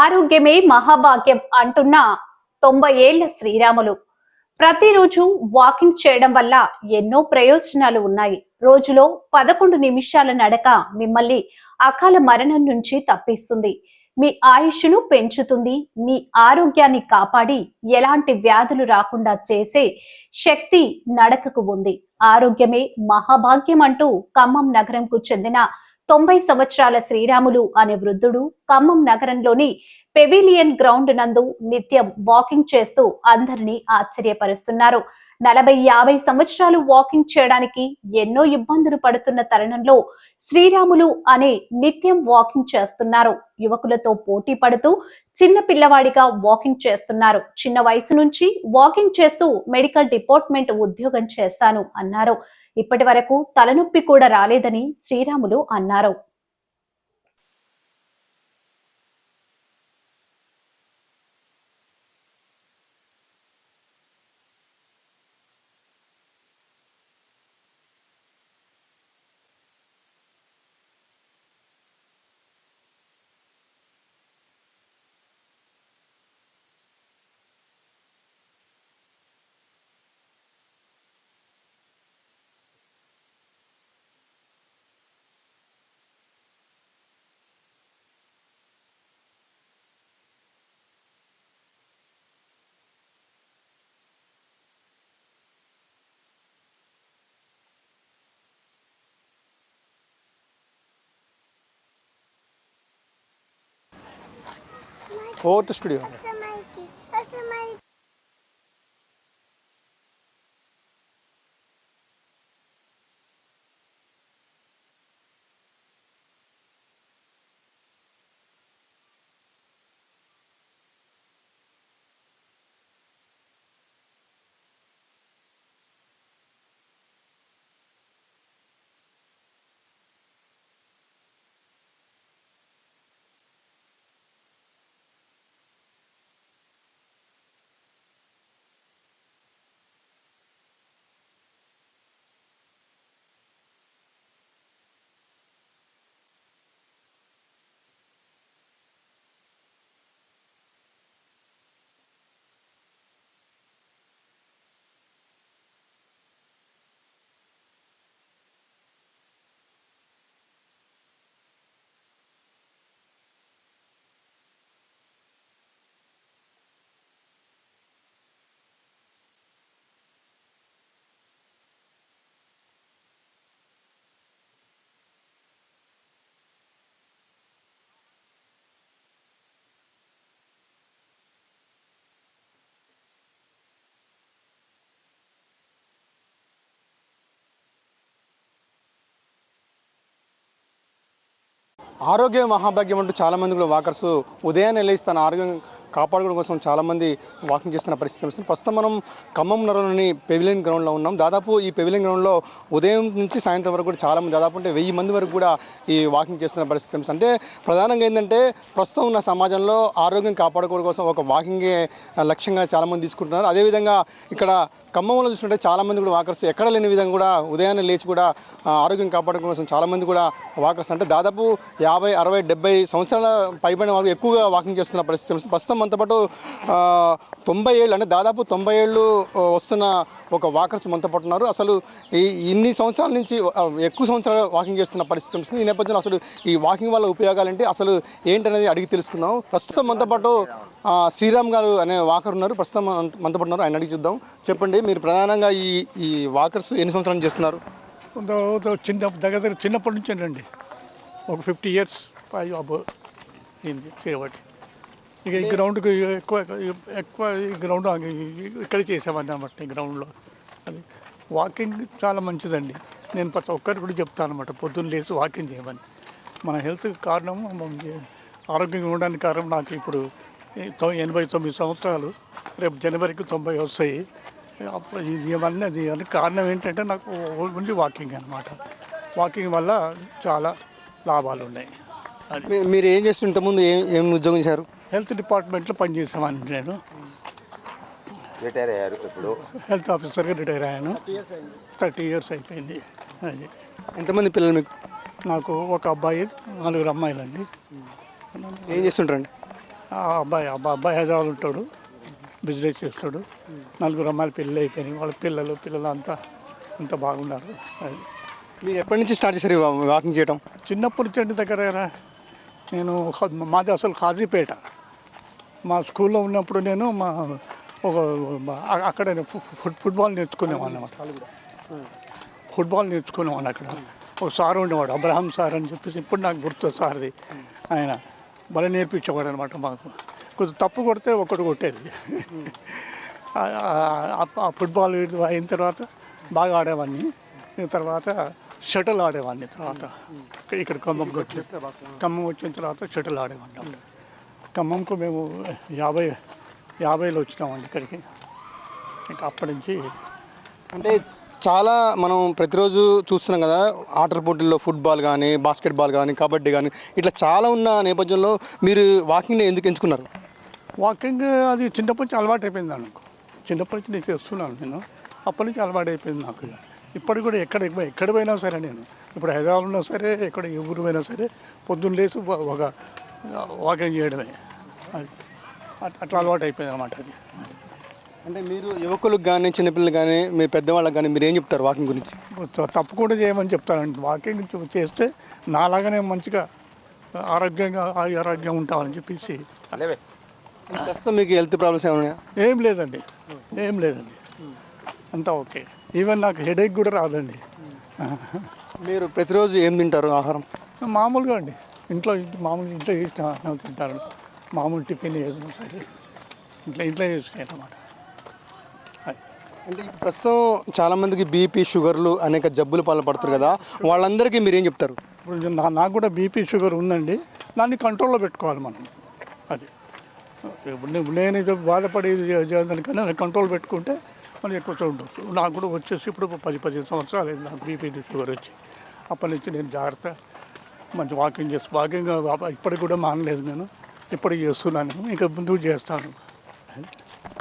ఆరోగ్యమే మహాభాగ్యం అంటున్న తొంభై ఏళ్ళ శ్రీరాములు. ప్రతిరోజు వాకింగ్ చేయడం వల్ల ఎన్నో ప్రయోజనాలు ఉన్నాయి. రోజులో పదకొండు నిమిషాల నడక మిమ్మల్ని అకాల మరణం నుంచి తప్పిస్తుంది. మీ ఆయుష్ను పెంచుతుంది. మీ ఆరోగ్యాన్ని కాపాడి ఎలాంటి వ్యాధులు రాకుండా చేసే శక్తి నడకకు ఉంది. ఆరోగ్యమే మహాభాగ్యం అంటూ ఖమ్మం నగరంకు చెందిన తొంభై సంవత్సరాల శ్రీరాములు అనే వృద్ధుడు ఖమ్మం నగరంలోని పెవిలియన్ గ్రౌండ్ నందు నిత్యం వాకింగ్ చేస్తూ అందరినీ ఆశ్చర్యపరుస్తున్నారు. నలభై యాభై సంవత్సరాలు వాకింగ్ చేయడానికి ఎన్నో ఇబ్బందులు పడుతున్న తరుణంలో శ్రీరాములు అనే నిత్యం వాకింగ్ చేస్తున్నారు. యువకులతో పోటీ పడుతూ చిన్న పిల్లవాడిగా వాకింగ్ చేస్తున్నారు. చిన్న వయసు నుంచి వాకింగ్ చేస్తూ మెడికల్ డిపార్ట్మెంట్ ఉద్యోగం చేశాను అన్నారు. ఇప్పటి వరకు తలనొప్పి కూడా రాలేదని శ్రీరాములు అన్నారు. Outro estúdio. ఆరోగ్య మహాభాగ్యం అంటూ చాలామంది కూడా వాకర్స్ ఉదయాన్నే లేచి తన ఆరోగ్యం కాపాడుకోవడం కోసం చాలామంది వాకింగ్ చేస్తున్న పరిస్థితి వస్తుంది ప్రస్తుతం మనం ఖమ్మం నగరంలోని పెవిలియన్ గ్రౌండ్లో ఉన్నాం. దాదాపు ఈ పెవిలియన్ గ్రౌండ్లో ఉదయం నుంచి సాయంత్రం వరకు కూడా చాలామంది దాదాపు అంటే వెయ్యి మంది వరకు కూడా ఈ వాకింగ్ చేస్తున్న పరిస్థితి అంటే ప్రధానంగా ఏంటంటే ప్రస్తుతం ఉన్న సమాజంలో ఆరోగ్యం కాపాడుకోవడం కోసం ఒక వాకింగే లక్ష్యంగా చాలామంది తీసుకుంటున్నారు. అదేవిధంగా ఇక్కడ ఖమ్మంలో చూసుకుంటే చాలామంది కూడా వాకర్స్ ఎక్కడ లేని విధంగా కూడా ఉదయాన్నే లేచి కూడా ఆరోగ్యం కాపాడుకోవడం కోసం చాలామంది కూడా వాకర్స్. అంటే దాదాపు యాభై అరవై డెబ్బై సంవత్సరాల పైబడిన వాళ్ళు ఎక్కువగా వాకింగ్ చేస్తున్న పరిస్థితి ప్రస్తుతం మనతో పాటు తొంభై ఏళ్ళు అంటే దాదాపు తొంభై ఏళ్ళు వస్తున్న ఒక వాకర్స్ మనతో పాటు ఉన్నారు. అసలు ఈ ఇన్ని సంవత్సరాల నుంచి ఎక్కువ సంవత్సరాలు వాకింగ్ చేస్తున్న పరిస్థితి వస్తుంది ఈ నేపథ్యంలో అసలు ఈ వాకింగ్ వల్ల ఉపయోగాలు ఏంటి అసలు ఏంటనేది అడిగి తెలుసుకుందాం. ప్రస్తుతం మనతో పాటు శ్రీరామ్ గారు అనే వాకర్ ఉన్నారు. ప్రస్తుతం మనతో పాటు ఉన్నారు. ఆయన అడిగి చూద్దాం. చెప్పండి మీరు ప్రధానంగా ఈ ఈ వాకర్స్ ఎన్ని సంవత్సరాలు చేస్తున్నారు? కొంత చిన్న దగ్గర దగ్గర చిన్నప్పటి నుంచి రండి ఒక ఫిఫ్టీ ఇయర్స్ అబో అయింది చేయబట్టి. ఇక ఈ గ్రౌండ్కి ఎక్కువ ఎక్కువ ఈ గ్రౌండ్ ఇక్కడ చేసామని అనమాట ఈ గ్రౌండ్లో. అది వాకింగ్ చాలా మంచిదండి. నేను ప్రతి ఒక్కరికి కూడా చెప్తాను అనమాట పొద్దున్న లేచి వాకింగ్ చేయమని. మన హెల్త్ కారణం మనం ఆరోగ్యంగా ఉండడానికి కారణం నాకు ఇప్పుడు ఎనభై తొమ్మిది సంవత్సరాలు రేపు జనవరికి తొంభై వస్తాయి. అప్పుడు ఇది ఇవన్నీ అది అని కారణం ఏంటంటే నాకు ఓన్లీ వాకింగ్ అనమాట వాకింగ్ వల్ల చాలా లాభాలు ఉన్నాయి. మీరు ఏం చేస్తుంటే ఇంతకుముందు ఏం ఏం ఉద్యోగం చేశారు? హెల్త్ డిపార్ట్మెంట్లో పనిచేసామని నేను. రిటైర్ అయ్యారు ఇప్పుడు? హెల్త్ ఆఫీసర్గా రిటైర్ అయ్యాను. థర్టీ ఇయర్స్ అయిపోయింది. అది. ఎంతమంది పిల్లలు మీకు? నాకు ఒక అబ్బాయి నలుగురు అమ్మాయిలండి. ఏం చేస్తుంటారండి? ఆ అబ్బాయి అబ్బాయి అబ్బాయి హైదరాబాద్ ఉంటాడు. బిజినెస్ చేస్తాడు. నలుగురు అమ్మాయిలు పెళ్ళి అయిపోయినాయి. వాళ్ళ పిల్లలు పిల్లలు అంతా అంతా బాగున్నారు. అది. మీరు ఎప్పటి నుంచి స్టార్ట్ చేశారు ఈ వా- వాకింగ్ చేయడం చిన్నప్పటి నుంచి దగ్గర కదా, నేను మాది అసలు ఖాజీపేట. మా స్కూల్లో ఉన్నప్పుడు నేను మా ఒక అక్కడ ఫు- ఫు- ఫుట్బాల్ నేర్చుకునేవాడిని అన్నమాట. ఫుట్బాల్ నేర్చుకునేవాడిని అక్కడ. ఒక సార్ ఉండేవాడు అబ్రహాం సార్ అని చెప్పేసి ఇప్పుడు నాకు గుర్తు సార్ది. ఆయన భలే నేర్పించేవాడు అనమాట మాకు. కొంచెం తప్పు కొడితే ఒకటి కొట్టేది. ఆ- ఫుట్బాల్ అయిన తర్వాత బాగా ఆడేవాడిని. తర్వాత షటిల్ ఆడేవాడిని తర్వాత. ఇక్కడ ఖమ్మంకి వచ్చి ఖమ్మం వచ్చిన తర్వాత షటిల్ ఆడేవాడిని అప్పుడు. ఖమ్మంకు మేము యాభై యాభైలో వచ్చినామండి ఇక్కడికి. ఇంకా అప్పటి నుంచి అంటే చాలా మనం ప్రతిరోజు చూస్తున్నాం కదా ఆటల పోటీల్లో ఫుట్బాల్ కానీ బాస్కెట్బాల్ కానీ కబడ్డీ కానీ ఇట్లా చాలా ఉన్న నేపథ్యంలో మీరు వాకింగ్ని ఎందుకు ఎంచుకున్నారు? వాకింగ్ అది చిన్నప్పటి నుంచి అలవాటు అయిపోయింది నాకు. చిన్నప్పటి నుంచి నేను చేస్తున్నాను నేను. అప్పటి నుంచి అలవాటు అయిపోయింది నాకు. ఇప్పటికి కూడా ఎక్కడ ఎక్కడ పోయినా సరే నేను. ఇప్పుడు హైదరాబాద్ ఉన్నా సరే ఎక్కడ ఏ ఊరు పోయినా సరే పొద్దున్న లేచి ఒక వాకింగ్ చేయడమే. అట్లా అలవాటు అయిపోయింది అనమాట అది. అంటే మీరు యువకులకు కానీ చిన్నపిల్లలకు కానీ మీ పెద్దవాళ్ళకి కానీ మీరు ఏం చెప్తారు వాకింగ్ గురించి? తప్పకుండా చేయమని చెప్తానండి. వాకింగ్ చేస్తే నాలాగానే మంచిగా ఆరోగ్యంగా ఆరోగ్యం ఉంటామని చెప్పేసి. ప్రస్తుతం మీకు హెల్త్ ప్రాబ్లమ్స్ ఏమైనా? ఏం లేదండి. ఏం లేదండి. అంతా ఓకే. ఈవెన్ నాకు హెడేక్ కూడా రాదండి. మీరు ప్రతిరోజు ఏం తింటారు ఆహారం? మామూలుగా అండి. ఇంట్లో ఇంటి మామూలు ఇంట్లో చేసిన తింటారు. మామూలు టిఫిన్ ఏదైనా సరే. ఇంట్లో ఇంట్లో చేసినాయి అన్నమాట. అది. అంటే ప్రస్తుతం చాలా మందికి బీపీ షుగర్లు అనేక జబ్బులు పాల్పడుతారు కదా. వాళ్ళందరికీ మీరు ఏం చెప్తారు? ఇప్పుడు నాకు కూడా బీపీ షుగర్ ఉందండి. దాన్ని కంట్రోల్లో పెట్టుకోవాలి మనం. అది. ఇప్పుడు నేను- బాధపడి చేయడానికన్నా అది కంట్రోల్ పెట్టుకుంటే మనం ఎక్కువ చూడవచ్చు నాకు కూడా వచ్చేసి ఇప్పుడు పది పదిహేను సంవత్సరాలు అయింది నాకు బీపీ షుగర్ వచ్చి. అప్పటి నుంచి నేను జాగ్రత్త మంచి వాకింగ్ చేస్తూ. వాకింగ్ ఇప్పటికి కూడా మానలేదు నేను. ఇప్పటికి చేస్తున్నాను. ఇంకా ముందుకు చేస్తాను.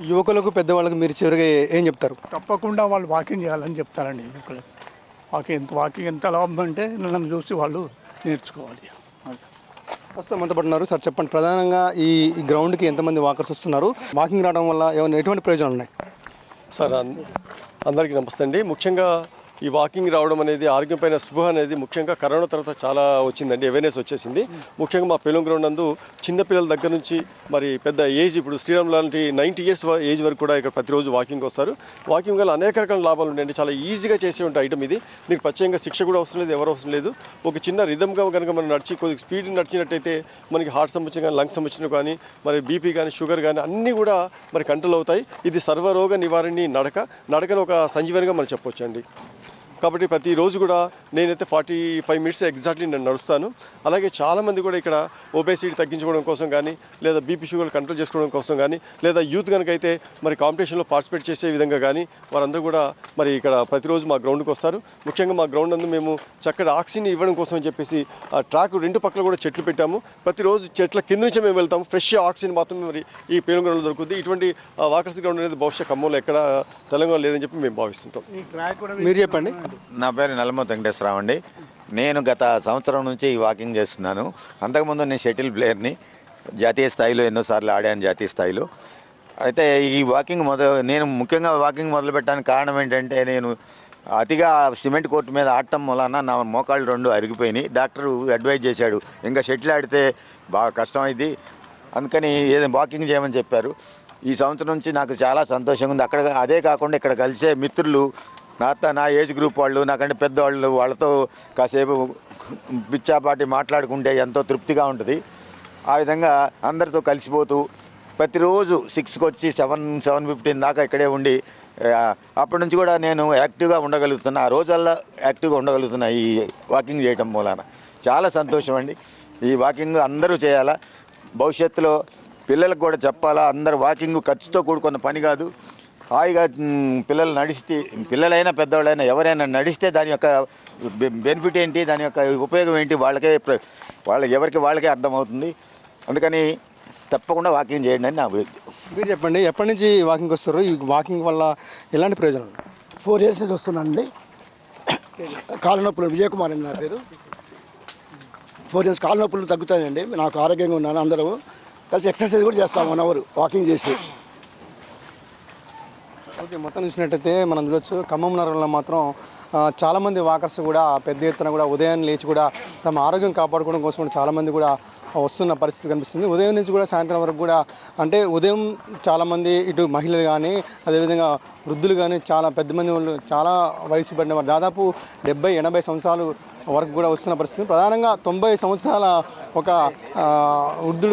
యువకులకు పెద్దవాళ్ళకు మీరు చివరిగా ఏం చెప్తారు? తప్పకుండా వాళ్ళు వాకింగ్ చేయాలని చెప్తారండి ఇక్కడ వాకింగ్ ఎంత వాకింగ్ ఎంత లాభం అంటే నన్ను చూసి వాళ్ళు నేర్చుకోవాలి. ప్రస్తుతం మనతో పాటు ఉన్నారు. సార్ చెప్పండి. ప్రధానంగా ఈ గ్రౌండ్కి ఎంతమంది వాకర్స్ వస్తున్నారు? వాకింగ్ రావడం వల్ల ఏమైనా ఎటువంటి ప్రయోజనాలు ఉన్నాయి? సార్ అందరికీ నమస్తే అండి. ముఖ్యంగా ఈ వాకింగ్ రావడం అనేది ఆరోగ్యం పైన స్పృహ అనేది ముఖ్యంగా కరోనా తర్వాత చాలా వచ్చిందండి అవేర్నెస్ వచ్చేసింది. ముఖ్యంగా మా పెలుం గ్రౌండ్ నందు చిన్నపిల్లల దగ్గర నుంచి మరి పెద్ద ఏజ్ ఇప్పుడు శ్రీరామ్ లాంటి నైంటీ ఇయర్స్ ఏజ్ వరకు కూడా ఇక్కడ ప్రతిరోజు వాకింగ్ వస్తారు. వాకింగ్ వల్ల అనేక రకాల లాభాలు ఉన్నాయండి. చాలా ఈజీగా చేసే ఉంటే ఐటమ్ ఇది. దీనికి ప్రత్యేకంగా శిక్ష కూడా అవసరం లేదు ఎవరు అవసరం లేదు. ఒక చిన్న రిధంగా కనుక మనం నడిచి కొద్దిగా స్పీడ్ నడిచినట్టయితే మనకి హార్ట్ సంబంధించిన కానీ లంగ్స్ సంబంధించిన కానీ మరి బీపీ కానీ షుగర్ కానీ అన్నీ కూడా మరి కంట్రోల్ అవుతాయి. ఇది సర్వరోగ నివారణి నడక. నడకను ఒక సంజీవనిగా మనం చెప్పొచ్చండి. కాబట్టి ప్రతిరోజు కూడా నేనైతే ఫార్టీ ఫైవ్ మినిట్స్ ఎగ్జాక్ట్లీ నేను నడుస్తాను. అలాగే చాలామంది కూడా ఇక్కడ ఒబేసిటీ తగ్గించుకోవడం కోసం కానీ లేదా బీపీ షుగర్ కంట్రోల్ చేసుకోవడం కోసం కానీ లేదా యూత్ కనుక అయితే మరి కాంపిటీషన్లో పార్టిసిపేట్ చేసే విధంగా కానీ వారందరూ కూడా మరి ఇక్కడ ప్రతిరోజు మా గ్రౌండ్కి వస్తారు. ముఖ్యంగా మా గ్రౌండ్ నందు మేము చక్కటి ఆక్సిజన్ ఇవ్వడం కోసం అని చెప్పేసి ఆ ట్రాక్ రెండు పక్కల కూడా చెట్లు పెట్టాము. ప్రతిరోజు చెట్ల కింద నుంచే మేము వెళ్తాము. ఫ్రెష్ ఆక్సిజన్ మాత్రమే మరి ఈ పేరు గ్రౌండ్లో దొరుకుతుంది. ఇటువంటి వాకర్స్ గ్రౌండ్ అనేది బహుశా ఖమ్మంలో ఎక్కడ తెలంగాణ లేదని చెప్పి మేము భావిస్తుంటాం. మీరు చెప్పండి. నా పేరు నల్లమూత వెంకటేశ్వరరావు అండి. నేను గత సంవత్సరం నుంచి ఈ వాకింగ్ చేస్తున్నాను. అంతకుముందు నేను షటిల్ ప్లేయర్ని జాతీయ స్థాయిలో ఎన్నోసార్లు ఆడాను జాతీయ స్థాయిలో. అయితే ఈ వాకింగ్ మొదలు నేను ముఖ్యంగా వాకింగ్ మొదలుపెట్టడానికి కారణం ఏంటంటే నేను అతిగా సిమెంట్ కోర్టు మీద ఆడటం వలన నా మోకాళ్ళు రెండు అరిగిపోయినాయి. డాక్టర్ అడ్వైజ్ చేశాడు. ఇంకా షటిల్ ఆడితే బాగా కష్టం అయింది అందుకని ఏదైనా వాకింగ్ చేయమని చెప్పారు. ఈ సంవత్సరం నుంచి నాకు చాలా సంతోషంగా ఉంది. అక్కడ అదే కాకుండా ఇక్కడ కలిసే మిత్రులు నాతో నా ఏజ్ గ్రూప్ వాళ్ళు నాకంటే పెద్దవాళ్ళు వాళ్ళతో కాసేపు పిచ్చాపాటి మాట్లాడుకుంటే ఎంతో తృప్తిగా ఉంటుంది. ఆ విధంగా అందరితో కలిసిపోతూ ప్రతిరోజు సిక్స్కి వచ్చి సెవెన్ సెవెన్ ఫిఫ్టీన్ దాకా ఇక్కడే ఉండి అప్పటి నుంచి కూడా నేను యాక్టివ్గా ఉండగలుగుతున్నా. ఆ రోజల్లా యాక్టివ్గా ఉండగలుగుతున్నా ఈ వాకింగ్ చేయటం మూలాన. చాలా సంతోషం అండి. ఈ వాకింగ్ అందరూ చేయాలా? భవిష్యత్తులో పిల్లలకు కూడా చెప్పాలా? అందరు వాకింగ్ ఖర్చుతో కూడుకున్న పని కాదు. హాయిగా పిల్లలు నడిస్తే పిల్లలైనా పెద్దవాళ్ళైనా ఎవరైనా నడిస్తే దాని యొక్క బెనిఫిట్ ఏంటి? దాని యొక్క ఉపయోగం ఏంటి? వాళ్ళకే ప్ర- వాళ్ళ ఎవరికి వాళ్ళకే అర్థమవుతుంది. అందుకని తప్పకుండా వాకింగ్ చేయండి అని నా అభివృద్ధి మీరు చెప్పండి ఎప్పటి నుంచి వాకింగ్ వస్తారు ఈ వాకింగ్ వల్ల ఎలాంటి ప్రయోజనాలు ఫోర్ ఇయర్స్ నుంచి వస్తున్నానండి. కాళ్ళ నొప్పులు విజయ్ కుమార్ అండి నా పేరు. ఫోర్ ఇయర్స్ కాళ్ళ నొప్పులు తగ్గుతాయండి. నాకు ఆరోగ్యంగా ఉన్నాను అందరూ. కలిసి ఎక్సర్సైజ్ కూడా చేస్తాం వన్ అవర్ వాకింగ్ చేసి. ఓకే మొత్తం చూసినట్టయితే మనం చూడొచ్చు ఖమ్మం నగరంలో మాత్రం చాలామంది వాకర్స్ కూడా పెద్ద ఎత్తున కూడా ఉదయాన్ని లేచి కూడా తమ ఆరోగ్యం కాపాడుకోవడం కోసం కూడా చాలామంది కూడా వస్తున్న పరిస్థితి కనిపిస్తుంది. ఉదయం నుంచి కూడా సాయంత్రం వరకు కూడా అంటే ఉదయం చాలామంది ఇటు మహిళలు కానీ అదేవిధంగా వృద్ధులు కానీ చాలా పెద్ద మంది వాళ్ళు చాలా వయసు పడిన వారు దాదాపు డెబ్బై ఎనభై సంవత్సరాలు వరకు కూడా వస్తున్న పరిస్థితి. ప్రధానంగా తొంభై సంవత్సరాల ఒక వృద్ధుడు